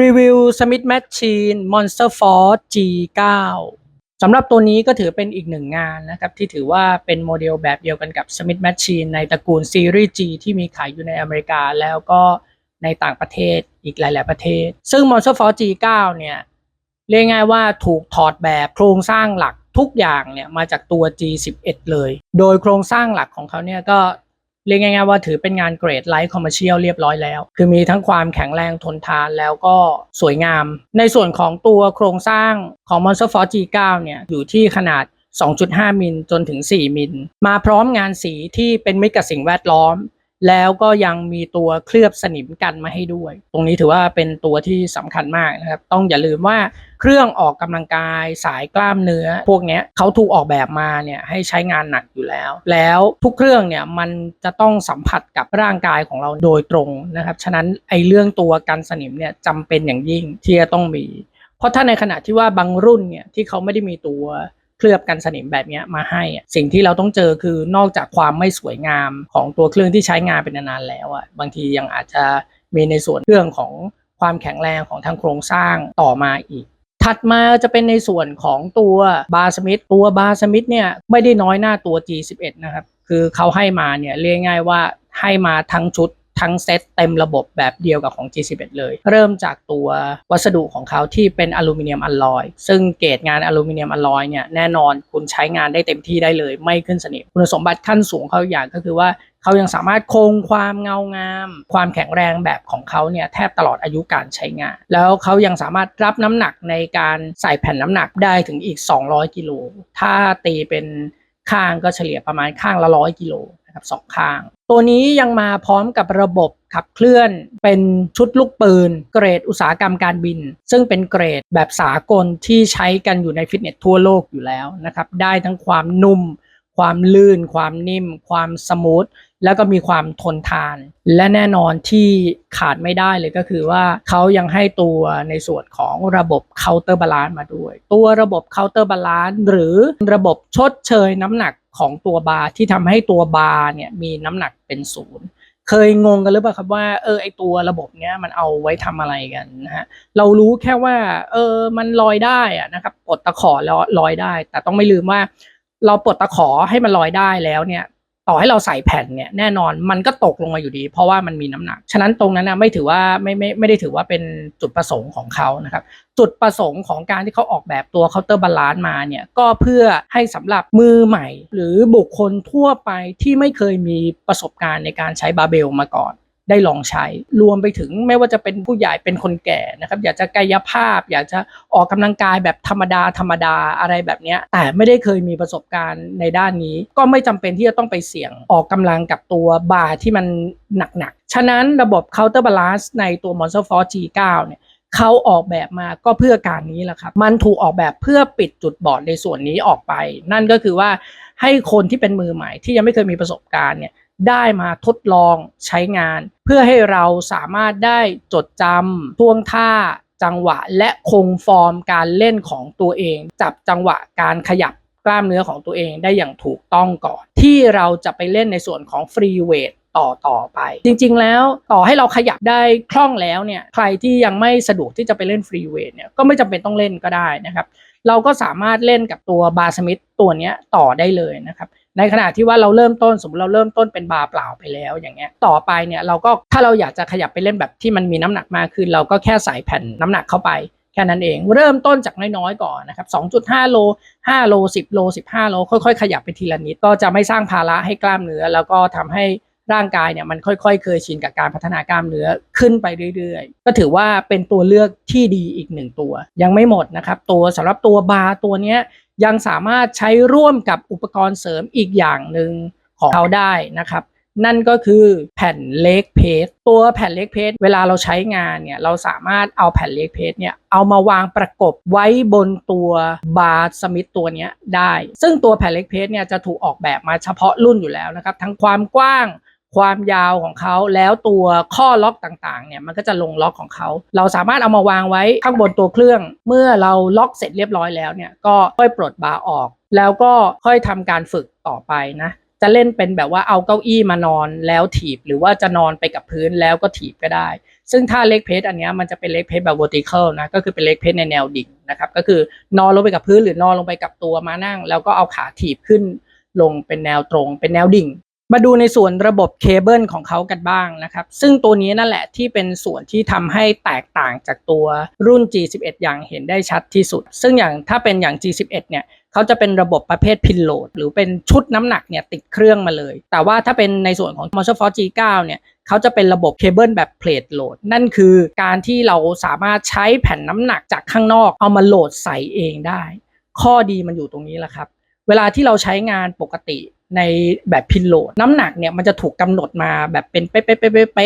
รีวิว Smith Machine Monster Force G9 สำหรับตัวนี้ก็ถือเป็นอีกหนึ่งงานนะครับ ที่ถือว่าเป็นโมเดลแบบเดียวกันกับ Smith Machine ในตระกูลซีรีส์ G ที่มีขายอยู่ในอเมริกาแล้วก็ในต่างประเทศอีกหลาย ๆ ประเทศ ซึ่ง Monster Force G9 เนี่ยเรียกง่ายว่าถูกถอดแบบโครงสร้างหลักทุกอย่างเนี่ยมาจากตัว G11 เลย โดยโครงสร้างหลักของเขาเนี่ยก็ เรียกง่ายๆว่าถือเป็นงานเกรดไลท์คอมเมอร์เชียลเรียบร้อยแล้ว คือมีทั้งความแข็งแรงทนทานแล้วก็สวยงาม ในส่วนของตัวโครงสร้างของ Monster Force G9 เนี่ยอยู่ที่ขนาด 2.5 มิลจนถึง 4 มิล มาพร้อมงานสีที่เป็นมิตรกับสิ่งแวดล้อม แล้วก็ยังมีตัวเคลือบสนิมกันมาให้ด้วย ตรงนี้ถือว่าเป็นตัวที่สำคัญมากนะครับ ต้องอย่าลืมว่าเครื่องออกกำลังกายสายกล้ามเนื้อ พวกนี้เขาถูกออกแบบมาเนี่ยให้ใช้งานหนักอยู่แล้ว แล้วทุกเครื่องเนี่ยมันจะต้องสัมผัสกับร่างกายของเราโดยตรงนะครับ ฉะนั้นไอ้เรื่องตัวกันสนิมเนี่ยจำเป็นอย่างยิ่งที่จะต้องมี เพราะถ้าในขณะที่ว่าบางรุ่นเนี่ยที่เขาไม่ได้มีตัว เคลือบกันสนิมแบบนี้มาให้ สิ่งที่เราต้องเจอคือนอกจากความไม่สวยงามของตัวเครื่องที่ใช้งานเป็นนานๆแล้วอะบางทียังอาจจะมีในส่วนเรื่องของความแข็งแรงของทางโครงสร้างต่อมาอีก ถัดมาจะเป็นในส่วนของตัวบาร์สมิธตัวบาร์สมิธเนี่ยไม่ได้น้อยหน้าตัว G11 นะครับ คือเขาให้มาเนี่ยเรียกง่ายว่าให้มาทั้งชุด ทั้งเซตเต็มระบบแบบเดียวกับของ G11 เลย เริ่มจากตัววัสดุของเขาที่เป็นอลูมิเนียมอลลอย ซึ่งเกรดงานอลูมิเนียมอลลอยเนี่ยแน่นอนคุณใช้งานได้เต็มที่ได้เลย ไม่ขึ้นสนิมคุณสมบัติขั้นสูงเขาอย่างก็คือว่าเขายังสามารถคงความเงางาม ความแข็งแรงแบบของเขาเนี่ยแทบตลอดอายุการใช้งาน แล้วเขายังสามารถรับน้ำหนักในการใส่แผ่นน้ำหนักได้ถึงอีก 200 กิโล ถ้าตีเป็นข้างก็เฉลี่ยประมาณข้างละร้อยกิโล นะครับสองข้าง ตัวนี้ยังมาพร้อมกับระบบขับเคลื่อนเป็นชุดลูกปืน เกรดอุตสาหกรรมการบิน ซึ่งเป็นเกรดแบบสากลที่ใช้กันอยู่ในฟิตเนสทั่วโลกอยู่แล้วนะครับ ได้ทั้งความนุ่ม ความลื่น ความนิ่ม ความสมูทแล้วก็มีความทนทาน และแน่นอนที่ขาดไม่ได้เลยก็คือว่าเขายังให้ตัวในส่วนของระบบ counter balance มาด้วย ตัวระบบ counter balance หรือระบบชดเชยน้ำหนัก ของตัวบาร์ที่ทำให้ตัวบาร์เนี่ยมีน้ำหนักเป็นศูนย์เคยงงกันหรือเปล่าครับว่าเออไอตัวระบบเนี้ยมันเอาไว้ทำอะไรกันนะฮะเรารู้แค่ว่าเออมันลอยได้อะนะครับปลดตะขอลอยได้ แต่ต้องไม่ลืมว่า เราปลดตะขอให้มันลอยได้แล้วเนี่ย ต่อให้เราใส่แผ่นเนี่ยแน่นอนมันก็ตกลงมาอยู่ดี เพราะว่ามันมีน้ำหนัก ฉะนั้นตรงนั้นนะไม่ถือว่าไม่ไม่ไม่ได้ถือว่าเป็นจุดประสงค์ของเขานะครับ จุดประสงค์ของการที่เขาออกแบบตัวเคาน์เตอร์บาลานซ์มาเนี่ยก็เพื่อให้สำหรับมือใหม่ หรือบุคคลทั่วไปที่ไม่เคยมีประสบการณ์ในการใช้บาเบลมาก่อน ได้ลองใช้ รวมไปถึงไม่ว่าจะเป็นผู้ใหญ่เป็นคนแก่นะครับ อยากจะกายภาพ อยากจะออกกำลังกายแบบธรรมดาธรรมดาอะไรแบบนี้แต่ไม่ได้เคยมีประสบการณ์ในด้านนี้ ก็ไม่จำเป็นที่จะต้องไปเสี่ยงออกกำลังกับตัวบาร์ที่มันหนักๆ ฉะนั้นระบบ counter balance ในตัว Monster Force G9 เนี่ยเขาออกแบบมาก็เพื่อการนี้แหละครับ มันถูกออกแบบเพื่อปิดจุดบอดในส่วนนี้ออกไป นั่นก็คือว่าให้คนที่เป็นมือใหม่ที่ยังไม่เคยมีประสบการณ์เนี่ย ได้มาทดลองใช้งาน เพื่อให้เราสามารถได้จดจำท่วงท่าจังหวะและคงฟอร์มการเล่นของตัวเอง จับจังหวะการขยับกล้ามเนื้อของตัวเองได้อย่างถูกต้องก่อน ที่เราจะไปเล่นในส่วนของฟรีเวทต่อต่อไป จริงๆแล้วต่อให้เราขยับได้คล่องแล้วเนี่ยใครที่ยังไม่สะดวกที่จะไปเล่นฟรีเวทเนี่ยก็ไม่จำเป็นต้องเล่นก็ได้นะครับ เราก็สามารถเล่นกับตัวบาสมิธตัวนี้ต่อได้เลยนะครับ ในขณะที่ว่าเราเริ่มต้นสมมติเราเริ่มต้นเป็นบาร์เปล่าไปแล้วอย่างเงี้ยต่อไปเนี่ยเราก็ถ้าเราอยากจะขยับไปเล่นแบบที่มันมีน้ำหนักมากขึ้น เราก็แค่ใส่แผ่นน้ำหนักเข้าไปแค่นั้นเองเริ่มต้นจากน้อยๆก่อนนะครับ 2.5 โล 5 โล 10 โล 15 โล ค่อยๆ ขยับไปทีละนิด ก็จะไม่สร้างภาระให้กล้ามเนื้อ แล้วก็ทำให้ ร่างกายเนี่ยมันค่อยๆ เคยชินกับการพัฒนากล้ามเนื้อขึ้นไปเรื่อยๆ ก็ถือว่าเป็นตัวเลือกที่ดีอีกหนึ่งตัว ยังไม่หมดนะครับ ตัวสำหรับตัวบาร์ตัวเนี้ยยังสามารถใช้ร่วมกับอุปกรณ์เสริมอีกอย่างหนึ่งของเขาได้นะครับ นั่นก็คือแผ่นเล็กเพจตัวแผ่นเล็กเพจเวลาเราใช้งานเนี่ยเราสามารถเอาแผ่นเล็กเพจเนี่ยเอามาวางประกบไว้บนตัวบาร์สมิธตัวนี้ได้ ซึ่งตัวแผ่นเล็กเพจเนี่ยจะถูกออกแบบมาเฉพาะรุ่นอยู่แล้วนะครับ ทั้งความกว้าง ความยาวของเขาแล้วตัวข้อล็อกต่างๆเนี่ยมันก็จะลงล็อกของเขา เราสามารถเอามาวางไว้ข้างบนตัวเครื่อง เมื่อเราล็อกเสร็จเรียบร้อยแล้วเนี่ยก็ค่อยปลดบาร์ออก แล้วก็ค่อยทำการฝึกต่อไปนะจะเล่นเป็นแบบว่าเอาเก้าอี้มานอนแล้วถีบ หรือว่าจะนอนไปกับพื้นแล้วก็ถีบก็ได้ ซึ่งถ้าเล็กเพจอันนี้มันจะเป็นเล็กเพจแบบ vertical นะก็คือเป็นเล็กเพจในแนวดิ่งนะครับก็คือนอนลงไปกับพื้นหรือนอนลงไปกับตัวมานั่ง แล้วก็เอาขาถีบขึ้นลงเป็นแนวตรง เป็นแนวดิ่ง มาดูในส่วนระบบเคเบิลของเขากันบ้างนะครับ ซึ่งตัวนี้นั่นแหละที่เป็นส่วนที่ทำให้แตกต่างจากตัวรุ่น G11 อย่างเห็นได้ชัดที่สุด ซึ่งอย่างถ้าเป็นอย่าง G11 เนี่ยเขาจะเป็นระบบประเภทพินโหลด หรือเป็นชุดน้ำหนักเนี่ยติดเครื่องมาเลย แต่ว่าถ้าเป็นในส่วนของ m o t o r Force G9 เนี่ยเขาจะเป็นระบบเคเบิลแบบเพลทโหลด นั่นคือการที่เราสามารถใช้แผ่นน้ำหนักจากข้างนอกเอามาโหลดใส่เองได้ ข้อดีมันอยู่ตรงนี้แหละครับ เวลาที่เราใช้งานปกติ ในแบบพินโหลด น้ำหนักเนี่ยมันจะถูกกำหนดมาแบบเป็นเป๊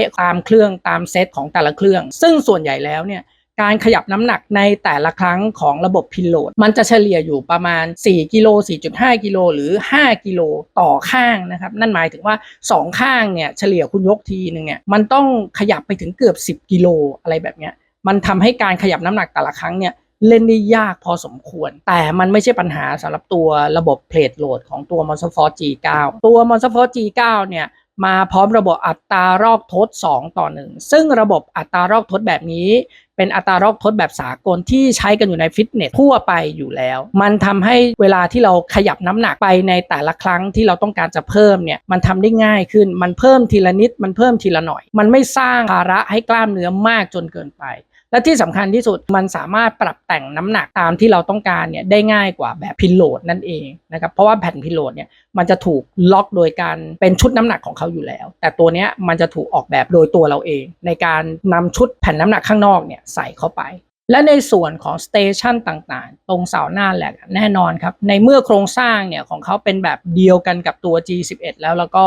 ะๆๆๆๆตามเครื่องตามเซตของแต่ละเครื่อง ซึ่งส่วนใหญ่แล้วเนี่ยการขยับน้ำหนักในแต่ละครั้งของระบบพินโหลด มันจะเฉลี่ยอยู่ประมาณ 4 กิโล 4.5 กิโลหรือ 5 กิโลต่อข้างนะครับ นั่นหมายถึงว่า 2 ข้างเนี่ยเฉลี่ยคุณยกทีหนึ่งเนี่ยมันต้องขยับไปถึงเกือบ 10 กิโลอะไรแบบเนี้ยมันทำให้การขยับน้ำหนักแต่ละครั้งเนี่ย เล่นได้ยากพอสมควร แต่มันไม่ใช่ปัญหาสำหรับตัวระบบเพลทโหลดของตัว m o n s t e r Force G9 ตัว m o n s t e r Force G9 เนี่ยมาพร้อมระบบอัตรารอกทด 2 ต่อ 1 ซึ่งระบบอัตรารอกทดแบบนี้ เป็นอัตรารอกทดแบบสากลที่ใช้กันอยู่ในฟิตเนสทั่วไปอยู่แล้ว มันทำให้เวลาที่เราขยับน้ำหนักไปในแต่ละครั้งที่เราต้องการจะเพิ่มเนี่ยมันทำได้ง่ายขึ้น มันเพิ่มทีละนิด มันเพิ่มทีละหน่อย มันไม่สร้างภาระให้กล้ามเนื้อมากจนเกินไป และที่สำคัญที่สุดมันสามารถปรับแต่งน้ำหนักตามที่เราต้องการเนี่ยได้ง่ายกว่าแบบพิโลดนั่นเองนะครับเพราะว่าแผ่นพิโลดเนี่ยมันจะถูกล็อกโดยการเป็นชุดน้ำหนักของเขาอยู่แล้ว แต่ตัวเนี้ยมันจะถูกออกแบบโดยตัวเราเอง ในการนำชุดแผ่นน้ำหนักข้างนอกเนี่ยใส่เข้าไปและในส่วนของสเตชันต่างๆ ตรงเสาหน้าแหลกแน่นอนครับ ในเมื่อโครงสร้างเนี่ยของเขาเป็นแบบเดียวกันกับตัว G11 แล้วแล้วก็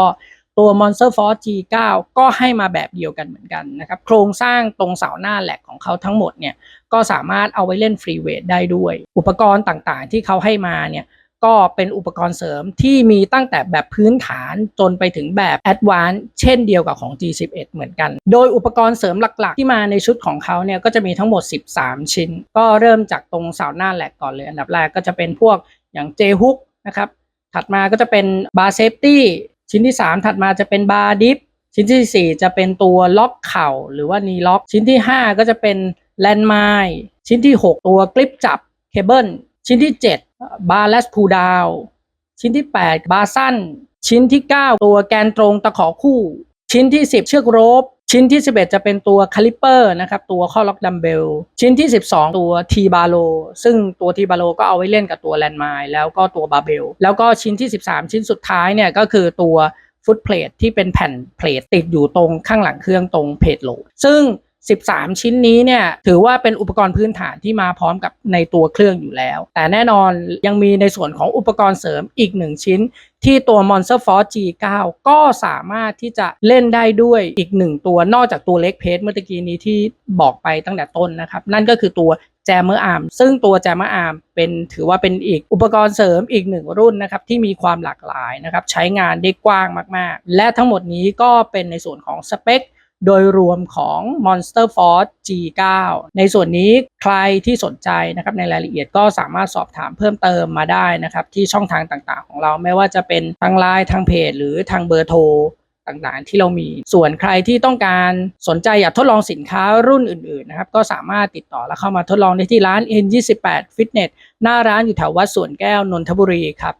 ตัว Monster Force G9 ก็ให้มาแบบเดียวกันเหมือนกันนะครับ โครงสร้างตรงเสาหน้าแหลกของเขาทั้งหมดเนี่ย ก็สามารถเอาไว้เล่นฟรีเวทได้ด้วย อุปกรณ์ต่างๆ ที่เขาให้มาเนี่ย ก็เป็นอุปกรณ์เสริมที่มีตั้งแต่แบบพื้นฐานจนไปถึงแบบ a d v a n c e เช่นเดียวกับของ G11 เหมือนกัน โดยอุปกรณ์เสริมหลักๆ ที่มาในชุดของเขาเนี่ย ก็จะมีทั้งหมด 13 ชิ้น ก็เริ่มจากตรงเสาหน้าแหลกก่อนเลย อันดับแรกก็จะเป็นพวกอย่าง J hook นะครับถัดมาก็จะเป็น bar safety ชิ้นที่ 3 ถัดมาจะเป็นบาร์ดิฟชิ้นที่ 4 จะเป็นตัวล็อกเข่าหรือว่านีล็อก ชิ้นที่ 5 ก็จะเป็นแลนด์ไมล์ชิ้นที่ 6 ตัวกลิปจับเคเบิลชิ้นที่ 7 บาร์เลสพูดาวชิ้นที่ 8 บาร์สั้น ชิ้นที่ 9 ตัวแกนตรงตะขอคู่ ชิ้นที่ 10 เชือกโรบ ชิ้นที่ 11 จะเป็นตัวคาลิปเปอร์นะครับตัวข้อล็อกดัมเบลชิ้นที่ 12 ตัวทีบาโลซึ่งตัวทีบาโลก็เอาไว้เล่นกับตัวแลนด์ไมล์แล้วก็ตัวบาเบลแล้วก็ชิ้นที่ 13 ชิ้นสุดท้ายเนี่ยก็คือตัวฟุตเพลทที่เป็นแผ่นเพลทติดอยู่ตรงข้างหลังเครื่องตรงเพจโหลดซึ่ง 13 ชิ้นนี้เนี่ยถือว่าเป็นอุปกรณ์พื้นฐานที่มาพร้อมกับในตัวเครื่องอยู่แล้ว แต่แน่นอนยังมีในส่วนของอุปกรณ์เสริมอีกหนึ่งชิ้น ที่ตัว Monster Force G9 ก็สามารถที่จะเล่นได้ด้วยอีกหนึ่งตัวนอกจากตัวเล็กเพจเมื่อกี้นี้ที่บอกไปตั้งแต่ต้นนะครับ นั่นก็คือตัว Jammer Arm ซึ่งตัว Jammer Arm เป็นถือว่าเป็นอีกอุปกรณ์เสริมอีกหนึ่งรุ่นนะครับที่มีความหลากหลายนะครับใช้งานได้กว้างมากๆ และทั้งหมดนี้ก็เป็นในส่วนของสเปค โดยรวมของ Monster Force G9 ในส่วนนี้ใครที่สนใจนะครับในรายละเอียดก็สามารถสอบถามเพิ่มเติมมาได้นะครับที่ช่องทางต่างๆ ของเราไม่ว่าจะเป็นทางไลน์ทางเพจ หรือทางเบอร์โทรต่างๆที่เรามี ส่วนใครที่ต้องการสนใจอยากทดลองสินค้ารุ่นอื่นๆนะครับ ก็สามารถติดต่อและเข้ามาทดลองได้ที่ร้าน N28 Fitness หน้าร้านอยู่แถววัดสวนแก้วนนทบุรีครับ